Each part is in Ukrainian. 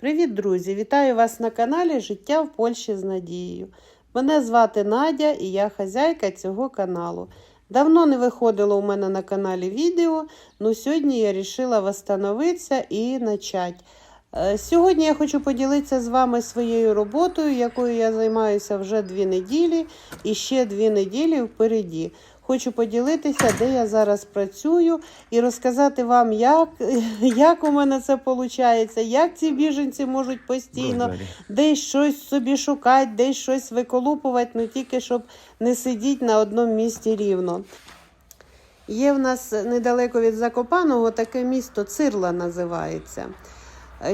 Привіт, друзі! Вітаю вас на каналі Життя в Польщі з Надією. Мене звати Надя і я хазяйка цього каналу. Давно не виходило у мене на каналі відео, але сьогодні я вирішила восстановитися і почати. Е, Сьогодні я хочу поділитися з вами своєю роботою, якою я займаюся вже дві неділі і ще дві неділі впереді. Хочу поділитися, де я зараз працюю, і розказати вам, як, як у мене це виходить, як ці біженці можуть постійно десь щось собі шукати, десь щось виколупувати, ну тільки щоб не сидіти на одному місці рівно. Є в нас недалеко від Закопаного таке місто Цирла називається.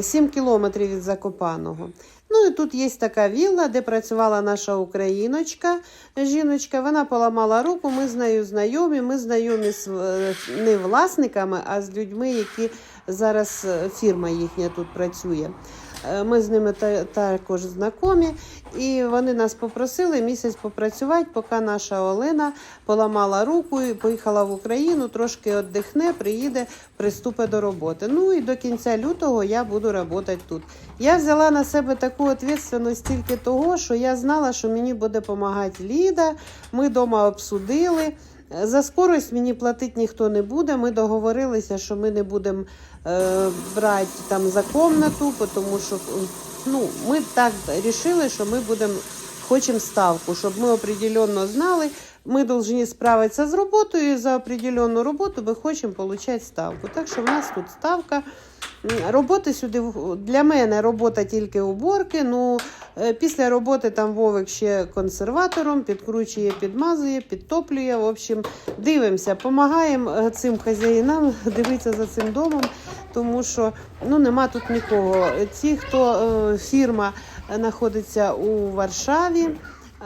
7 кілометрів від Закопаного. Ну і тут є така вілла, де працювала наша україночка, жіночка. Вона поламала руку. Ми з нею знайомі. Ми знайомі з е, не власниками, а з людьми, які зараз е, фірма їхня тут працює. Е, Ми з ними та- також знайомі, і вони нас попросили місяць попрацювати, поки наша Олена поламала руку і поїхала в Україну, трошки віддихне, приїде, приступить до роботи. Ну і до кінця лютого я буду працювати тут. Я взяла на себе таку відповідальність тільки того, що я знала, що мені буде допомагати Ліда. Ми вдома обсудили. За скорость мені платити ніхто не буде. Ми договорилися, що ми не будемо е, брати там за комнату, тому що ну, ми так вирішили, що ми будемо хочемо ставку, щоб ми определенно знали. Ми повинні справитися з роботою, і за определенну роботу ми хочемо отримати ставку. Так що в нас тут ставка. Роботи сюди для мене робота тільки уборки. Ну е, після роботи там Вовик ще консерватором підкручує, підмазує, підтоплює. В общем, дивимося, допомагаємо цим хазяїнам дивитися за цим домом, тому що ну нема тут нікого. Ті, хто е, фірма знаходиться у Варшаві.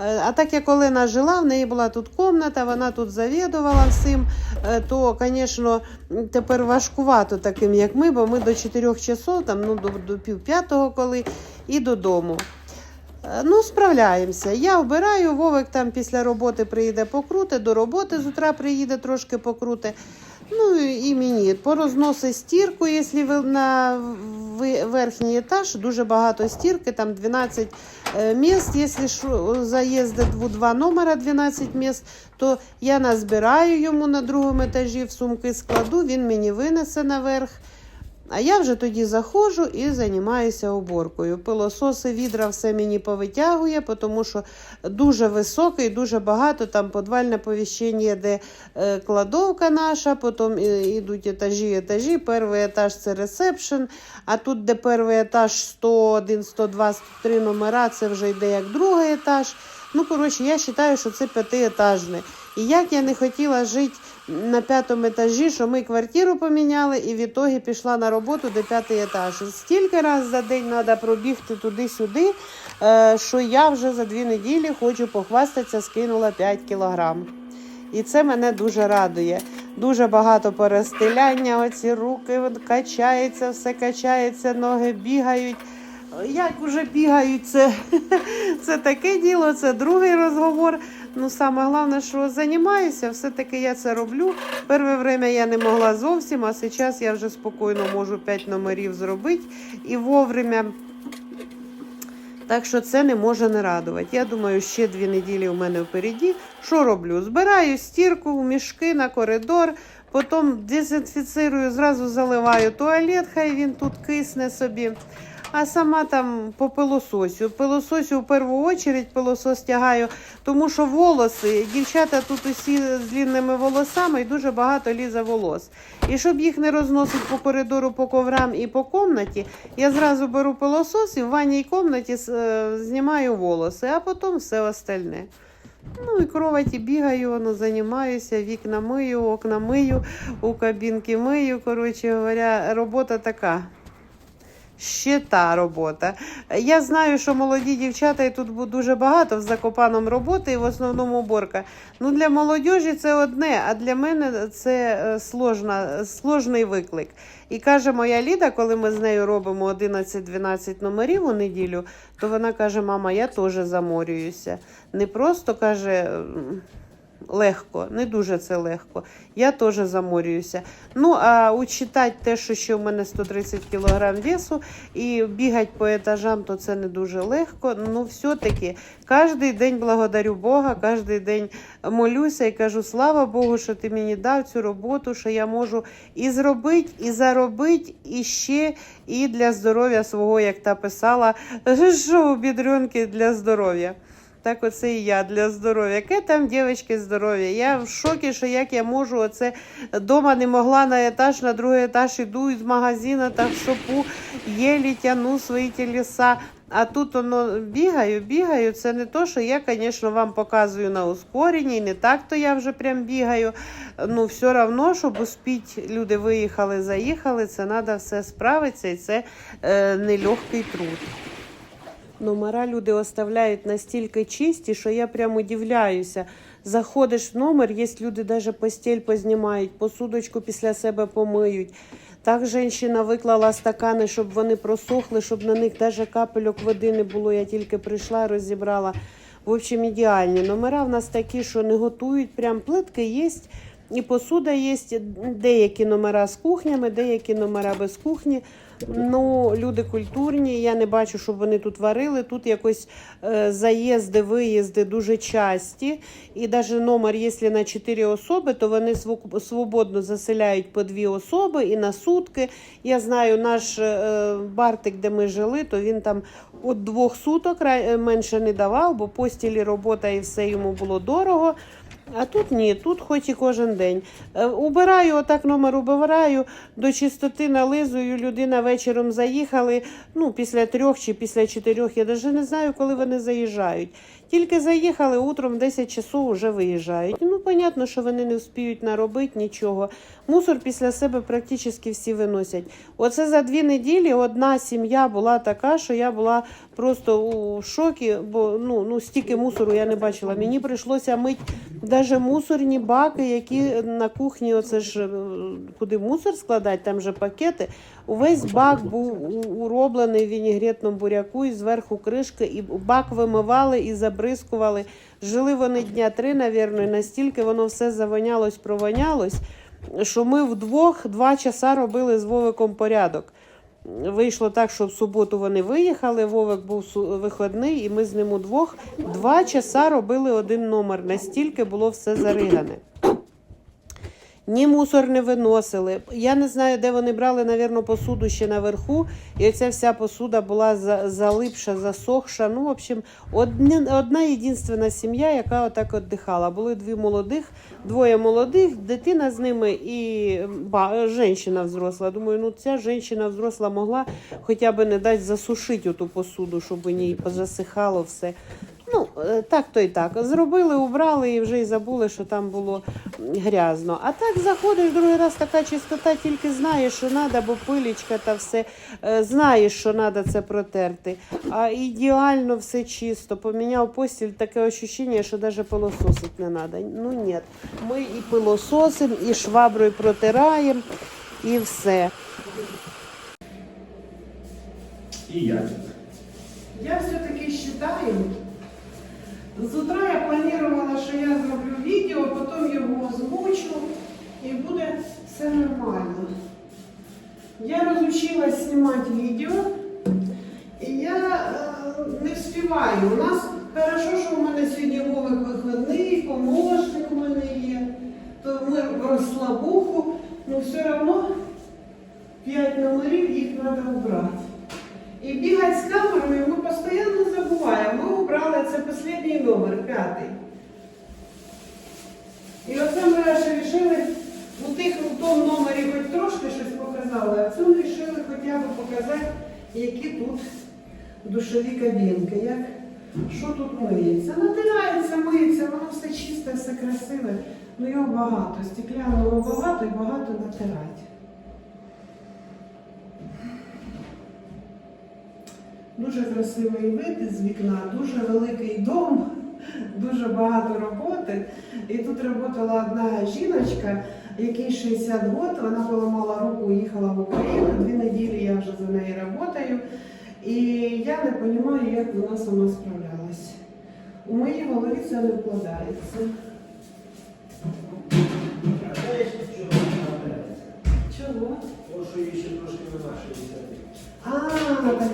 Е, А так як Олена жила, в неї була тут комната, вона тут завідувала всім, е, то, звісно, тепер важкувато таким, як ми, бо ми до 4 часов, там, ну, до, до пів п'ятого, коли, і додому. Е, Ну, справляємося. Я вбираю, Вовик там після роботи приїде покрути, до роботи з утра приїде трошки покрути. Ну і мені порозноси стірку, якщо ви на верхній етаж, дуже багато стірки, там 12 міст. місць. Якщо що, заїзди в два номера 12 місць, то я назбираю йому на другому етажі в сумки складу, він мені винесе наверх. А я вже тоді заходжу і займаюся уборкою. Пилососи, відра все мені повитягує, тому що дуже високий, дуже багато. Там подвальне повіщення, де е, кладовка наша, потім е, йдуть етажі, етажі. Перший етаж це ресепшн, а тут, де перший етаж 101, 102, 103 номера, це вже йде як другий етаж. Ну, коротше, я вважаю, що це п'ятиетажне. І як я не хотіла жити на п'ятому етажі, що ми квартиру поміняли, і в ітогі пішла на роботу до п'ятий етаж. Стільки раз за день треба пробігти туди-сюди, е, що я вже за дві неділі хочу похвастатися, скинула 5 кілограм. І це мене дуже радує. Дуже багато перестиляння, оці руки от, качається, все качається, ноги бігають. Як уже бігають, це, це таке діло, це другий розговор. Ну, саме головне, що займаюся, все-таки я це роблю. Перше время я не могла зовсім, а зараз я вже спокійно можу 5 номерів зробити і вовремя. Так що це не може не радувати. Я думаю, ще дві неділі у мене впереді. Що роблю? Збираю стірку в мішки на коридор, потім дезінфіцирую, зразу заливаю туалет, хай він тут кисне собі. А сама там по пилососю. Пилососю в першу чергу пилосос тягаю, тому що волоси, дівчата тут усі з длинними волосами і дуже багато лізе волос. І щоб їх не розносити по коридору, по коврам і по комнаті, я зразу беру пилосос і в ванній кімнаті е, знімаю волоси, а потім все остальне. Ну і кроваті бігаю, воно займаюся, вікна мию, окна мию, у кабінки мию. Коротше говоря, робота така. Ще та робота. Я знаю, що молоді дівчата і тут дуже багато в закопаном роботи, і в основному уборка. Ну для молодіжі це одне, а для мене це е, сложна, сложний виклик. І каже моя Ліда, коли ми з нею робимо 11-12 номерів у неділю, то вона каже: Мама, я теж заморююся. Не просто каже. Легко, не дуже це легко. Я теж заморююся. Ну, а учитати те, що ще в мене 130 кг весу, і бігати по етажам, то це не дуже легко. Ну, все-таки кожен день благодарю Бога, кожен день молюся і кажу, слава Богу, що ти мені дав цю роботу, що я можу і зробити, і заробити, і ще і для здоров'я свого, як та писала, що у бідрюнки для здоров'я. Так оце і я для здоров'я. Яке там дівчатки здоров'я? Я в шокі, що як я можу оце дома не могла на етаж, на другий етаж іду із магазину та в шопу, єлі тяну свої тілеса. А тут воно бігаю, бігаю. Це не то, що я, звісно, вам показую на ускоренні, не так то я вже прям бігаю. Ну, все одно, щоб успіть, люди виїхали, заїхали, це треба все справитися, і це е, нелегкий труд. Номера люди оставляють настільки чисті, що я прямо удивляюся. Заходиш в номер, є люди навіть постіль познімають, посудочку після себе помиють. Так жінка виклала стакани, щоб вони просохли, щоб на них навіть капельок води не було. Я тільки прийшла, розібрала. В общем, ідеальні. Номера в нас такі, що не готують. Прям плитки є, і посуда є. Деякі номера з кухнями, деякі номера без кухні. Ну, люди культурні. Я не бачу, щоб вони тут варили. Тут якось е, заїзди, виїзди дуже часті. І навіть номер, якщо на 4 особи, то вони свободно заселяють по дві особи і на сутки. Я знаю, наш е, Бартик, де ми жили, то він там от двох суток менше не давав, бо постілі робота і все йому було дорого. А тут ні, тут хоч і кожен день. Е, Убираю, отак номер убираю, до чистоти нализую, людина вечором заїхали, ну, після трьох чи після чотирьох, я навіть не знаю, коли вони заїжджають. Тільки заїхали, утром в 10 часов вже виїжджають. Ну, понятно, що вони не вспіють наробити нічого. Мусор після себе практично всі виносять. Оце за дві неділі одна сім'я була така, що я була просто у шокі, бо ну, ну стільки мусору я не бачила. Мені прийшлося мити навіть мусорні баки, які на кухні, оце ж е, куди мусор складати, там же пакети. Увесь бак був уроблений в вінігретному буряку і зверху кришки, і бак вимивали і забризкували. Жили вони дня три, навірно, і настільки воно все завонялось, провонялось, що ми вдвох два часа робили з Вовиком порядок. Вийшло так, що в суботу вони виїхали. Вовик був вихідний, і ми з ним удвох два часа робили один номер. Настільки було все заригане. Ні мусор не виносили. Я не знаю, де вони брали, навірно, посуду ще наверху. І оця вся посуда була за- залипша, засохша. Ну, в общем, одна, одна єдинственна сім'я, яка отак віддихала. Були дві молодих, двоє молодих, дитина з ними і ба, жінка взросла. Думаю, ну ця жінка взросла могла хоча б не дати засушити ту посуду, щоб у ній позасихало все. Ну, е, так то і так. Зробили, убрали і вже й забули, що там було грязно. А так заходиш другий раз, така чистота, тільки знаєш, що треба, бо пилічка та все. Е, Знаєш, що треба це протерти. А ідеально все чисто. Поміняв постіль, таке ощущення, що навіть пилососити не треба. Ну ні. Ми і пилососимо, і шваброю протираємо, і все. І я. Я все-таки вважаю, з утра я планувала, що я зроблю відео, потім його озвучу і буде все нормально. Я розучилась знімати відео, і я е, не встигаю. У нас хорошо, що у мене сьогодні Вовик вихідний, помощник у мене є, то ми в розслабуху, але все одно 5 номерів їх треба убрати. І бігати з камерою ми постійно забуваємо. Ми номер, п'ятий. І оце ми аж вирішили у тих у тому номері хоч трошки щось показали, а цьому вирішили хоча б показати, які тут душові кабінки. Як, що тут миється? Натирається, миється, воно все чисте, все красиве. Ну його багато. Стекляного багато і багато натирати. Дуже красивий вид з вікна, дуже великий дом, дуже багато роботи. І тут працювала одна жіночка, якій 60 років, вона поламала руку, їхала в Україну. Дві неділі я вже за нею працюю. І я не розумію, як вона сама справлялась. У моїй голові це не вкладається. Чого? Тому що її ще трошки нема 60 А, так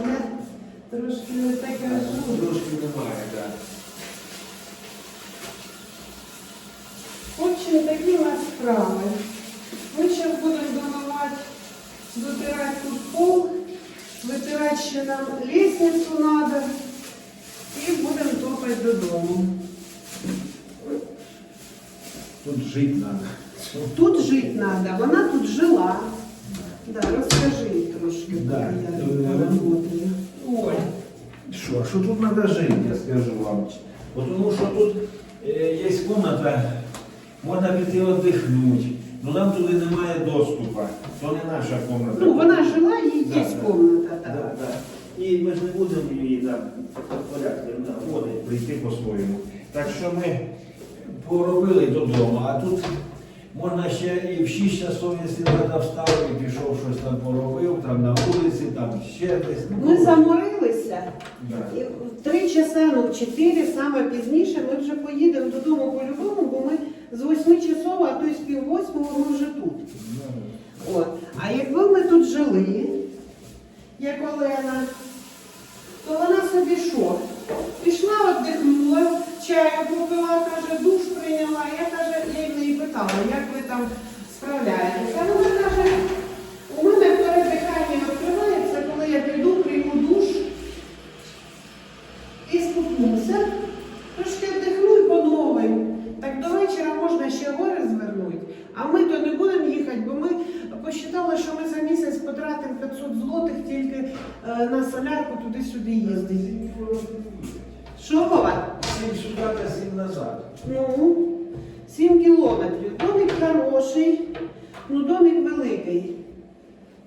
я трошки не так кажу. Трошки немає, так. Общем, такі у нас справи. Ми зараз будемо домивати, дотирати тут пол, витирати ще нам лестницю треба і будемо топати додому. Тут жити треба. Тут жити треба, вона тут жила. Да, розкажи їй трошки, Да, я тут поработаю. Ой. Що, що тут треба жити, я скажу вам. Тому що тут е, є кімната, можна піти віддихнути. Ну нам туди немає доступу. То не наша кімната. Ну, вона жила, Да, є да. Да, Да. да. І ми ж не будемо її там порядку наводити, прийти по-своєму. Так що ми поробили додому, а тут можна ще і в 6 часов, якщо треба встав і пішов щось там поробив, там на вулиці, там ще десь. Ну, Ми заморилися. Да. І в три часа, ну в чотири, саме пізніше, ми вже поїдемо додому по-любому, бо ми з восьми часов, а то й з пів восьмого ми вже тут. От. А якби ми тут жили, як Олена, то вона собі що? Пішла, віддихнула, чаю попила, каже, душ прийняла. Я каже, я неї питала, як ви там справляєтеся. Вона каже, у мене передихання відкривається, коли я піду, прийму душ і скупнуся. Трошки віддихну і по новим. Так до вечора можна ще гори звернути. А ми то не їхати, бо ми посчитали, що ми за місяць потратимо 500 злотих тільки е, на солярку туди-сюди їздити. Що Вова? Сім сюди та сім назад. Ну, 7 кілометрів. Домик хороший, ну домик великий.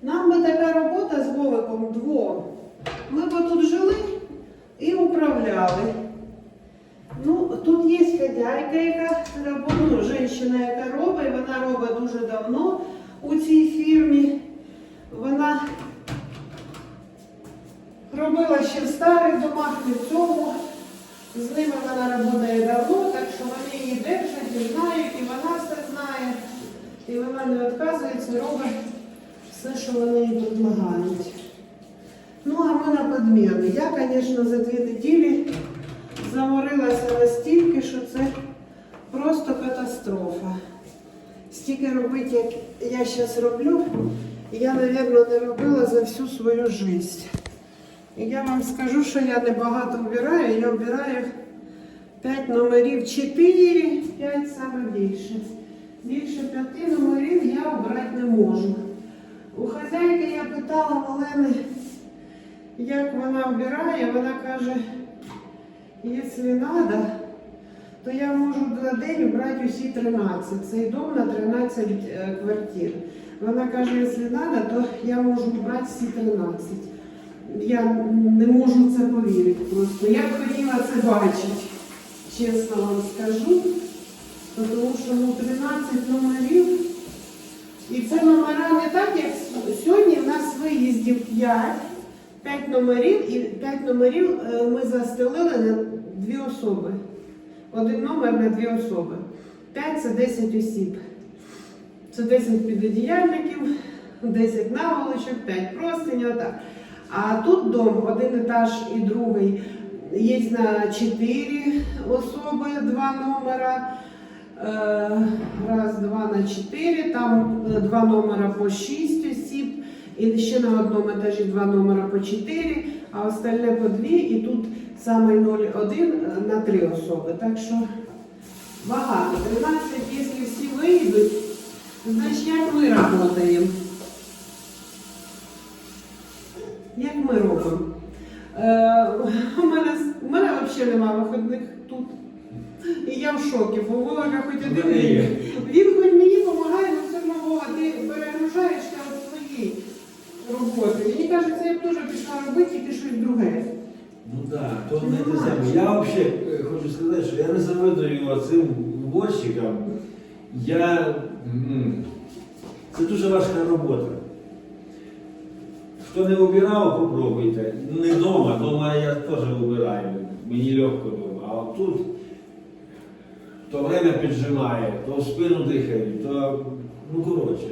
Нам би така робота з Вовиком двом. Ми б тут жили і управляли. Ну, тут є хазяйка, яка ну, жінка, яка робить, вона робить дуже давно у цій фірмі. Вона робила ще в старих домах, в цьому. З ними вона працює давно, так що вони її держать і знають, і вона все знає. І вона не відказується, робить все, що вони їй допомагають. Ну, а ми на підміни. Я, звісно, за дві неділі заморилася настільки, що це просто катастрофа. Стільки робити, як я зараз роблю, я, мабуть, не робила за всю свою життя. І я вам скажу, що я не багато вбираю, я вбираю 5 номерів 4, 5 саме більше. Більше 5 номерів я обрати не можу. У хазяйки я питала Олени, як вона вбирає, вона каже, якщо треба, то я можу за день брати усі 13. Цей дом на 13 е, квартир. Вона каже, якщо треба, то я можу брати всі 13. Я не можу це повірити просто. Я б хотіла це бачити, чесно вам скажу. Тому що ну, 13 номерів. І це номера не так, як сьогодні в нас виїздів 5, 5 номерів, і 5 номерів е, ми застелили на дві особи. Один номер на дві особи. 5 це 10 осіб. Це 10 підодіяльників, 10 наволочок, 5 простинь, отак. А тут дом, один етаж і другий. Є на 4 особи, два номера. Е, Раз, два на 4, там е, два номера по 6 осіб, і ще на одному етажі два номера по 4, а остальне по 2, і тут саме 0,1 на 3 особи. Так що багато. 13, якщо всі вийдуть, значить як ми працюємо. Як ми робимо? Е, у мене, у мене взагалі немає вихідних тут. І я в шокі, бо Вова хоч один рік. Він хоч мені допомагає, але все одно Вова, ти своєї роботи. Мені кажеться, я б теж пішла робити тільки щось друге. Ну так, то не те саме. Я взагалі е, хочу сказати, що я не завидую цим уборщикам. Я. м, Це дуже важка робота. Хто не вибирав, попробуйте. Не вдома, вдома я теж вибираю. Мені легко вдома. А от тут то время піджимає, то в спину дихає, то ну коротше.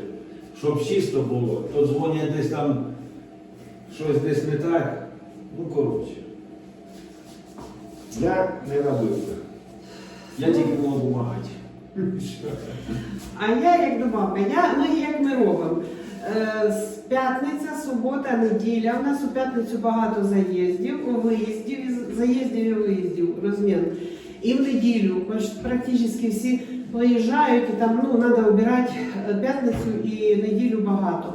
Щоб чисто було, то дзвонять десь там щось десь не так. Ну, коротше. Я не робив. так. Я тільки можу допомагати. А я як до бабки, я, ну як ми робимо. Е, з п'ятниця, субота, неділя. У нас у п'ятницю багато заїздів, виїздів, і з- заїздів і виїздів, розмін. І в неділю практично всі поїжджають, і там ну, треба обирати е, п'ятницю і неділю багато.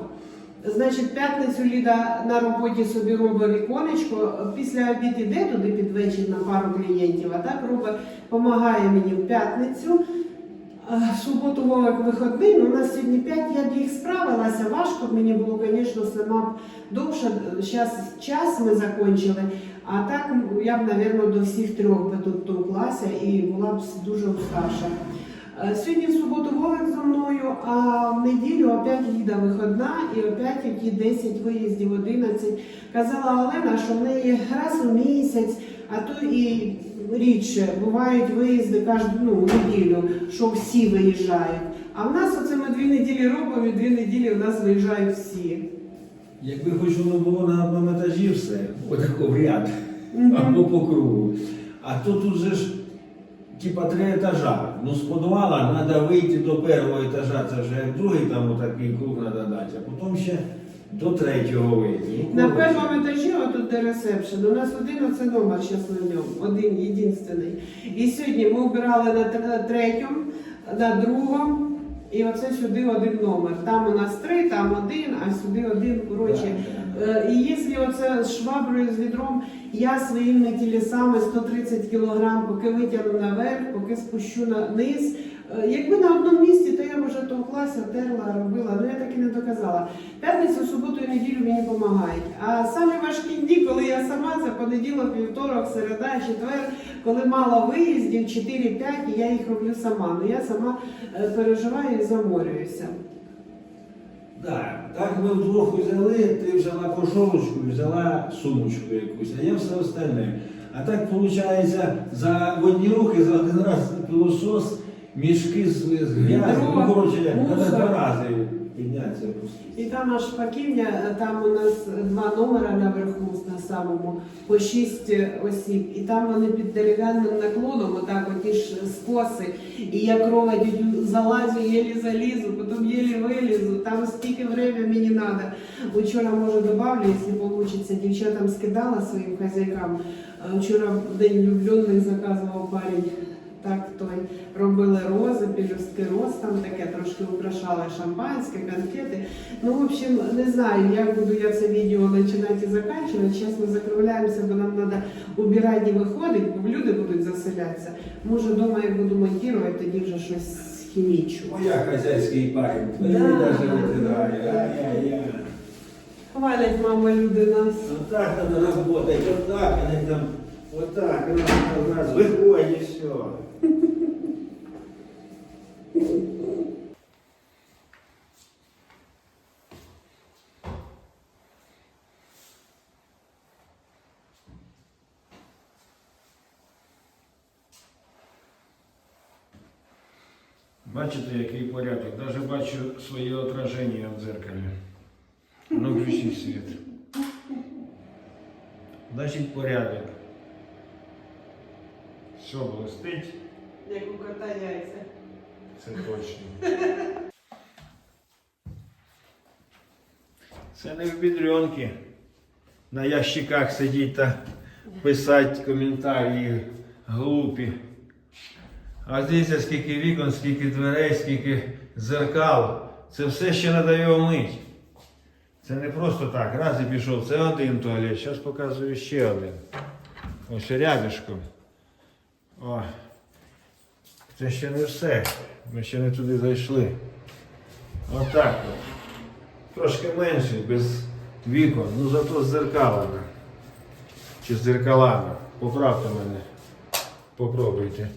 Значить, п'ятницю Ліда на роботі собі робить віконечко, після обід іде туди під вечір на пару клієнтів, а так робить, допомагає мені в п'ятницю. Е, суботу Вовик виходний, ну, у нас сьогодні 5, я б їх справилася, важко мені було, звісно, сама довше, зараз час ми закінчили, а так я б, мабуть, до всіх трьох би тут толклася і була б дуже уставша. Е, Сьогодні в суботу Вовик зі мною, а в неділю опять їде виходна і опять які 10 виїздів, 11. Казала Олена, що в неї раз у місяць, а то і рідше бувають виїзди кожну ну, неділю, що всі виїжджають. А в нас оце ми дві неділі робимо, і дві неділі в нас виїжджають всі. Якби хоч воно було на одному етажі все, отако в ряд, або по кругу. А то тут же ж типа три етажа. Ну з підвала треба вийти до першого етажа, це вже як другий там такий круг треба дати, а потім ще до третього вийти. Ну, На коротше. першому етажі, отут де ресепшн, у нас один оце номер зараз на ньому, один, єдинственний. І сьогодні ми обирали на тр- третьому, на другому, і оце сюди один номер. Там у нас три, там один, а сюди один, коротше. Е, І якщо оце з шваброю, з відром, я своїми тілесами 130 кг, поки витягну наверх, поки спущу на низ. Е, Якби на одному місці, то я б вже товклася, терла, робила, але я так і не доказала. П'ятницю, суботу і неділю мені допомагають. А самі важкі дні, коли я сама, це понеділок, вівторок, середа, четвер, коли мало виїздів, 4-5, і я їх роблю сама. Ну я сама е, переживаю і заморююся. Да, так ми вдвох взяли, ти взяла кошовочку, взяла сумочку якусь, а я все остальне. А так виходить, за одні руки за один раз пилосос, мішки з, з. Відро, Ну, коротше, треба мусор. два рази піднятися опуститися. І там аж паківня, там у нас два номера наверху на самому, по шість осіб. І там вони під дерев'яним наклоном, отак оті ж скоси. І я крова дядю залазю, єлі залізу, потім єлі вилізу. Там стільки время мені треба. Вчора, може, добавлю, якщо вийде. Дівчатам скидала своїм хазяйкам. А Вчора в день влюблених заказував парень. Так, той робили рози, пелюстки роз, там таке трошки украшали шампанське, конфети. Ну, в общем, не знаю, як буду я це відео починати і закінчувати. Чесно, закругляємося, бо нам треба убирати і виходити, бо люди будуть заселятися. Може, вдома як буду монтувати, тоді вже щось схімічу. Моя хазяйський парень, Да. навіть. Ай-яй-яй. Хвалять, мама, люди нас. Отак треба працювати, отак, не там, отак, виходь і все. Бачите, який порядок? Даже бачу своє отраження в дзеркалі. Ну, включи світ. Значить, порядок. Все блистить, Як у кота яйця. Це точно. Це не в бідрюнки. На ящиках сидіть та писати коментарі глупі. А дивіться, скільки вікон, скільки дверей, скільки зеркал. Це все ще треба його мити. Це не просто так. Раз і пішов. Це один туалет. Зараз показую ще один. Ось рядишком. О. Це ще не все. Ми ще не туди зайшли. Отак от. Трошки менше, без вікон, ну зато з зеркалами. Чи з зеркалами. Поправте мене. Попробуйте.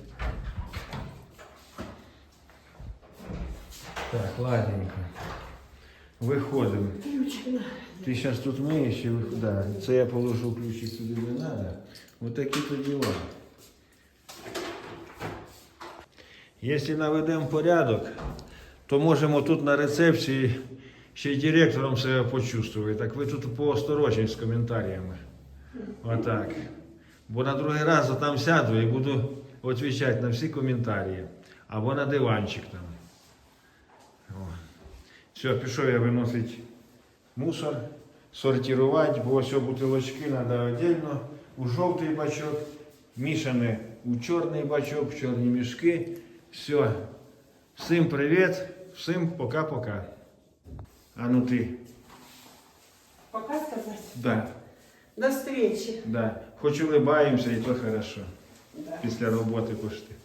Так, ладненько. Виходимо. Ти зараз тут миєш і вих- да, Це я положу ключик туди не треба. Ось такі то діла. Якщо наведемо порядок, то можемо тут на рецепції ще й директором себе почувствую. Так ви тут поосторожні з коментарями. Отак. Бо на другий раз там сяду і буду відповідати на всі коментарі. Або на диванчик там. О. Все, пішов я виносити мусор, сортувати, бо ось бутилочки треба віддільно у жовтий бачок, мішане у чорний бачок, в чорні мішки. Все. Всім привіт, всім пока-пока. А ну ти. Пока сказати. Да, До встречи. да. Хоч улибаємося, і то хорошо. Да. Після роботи пошти.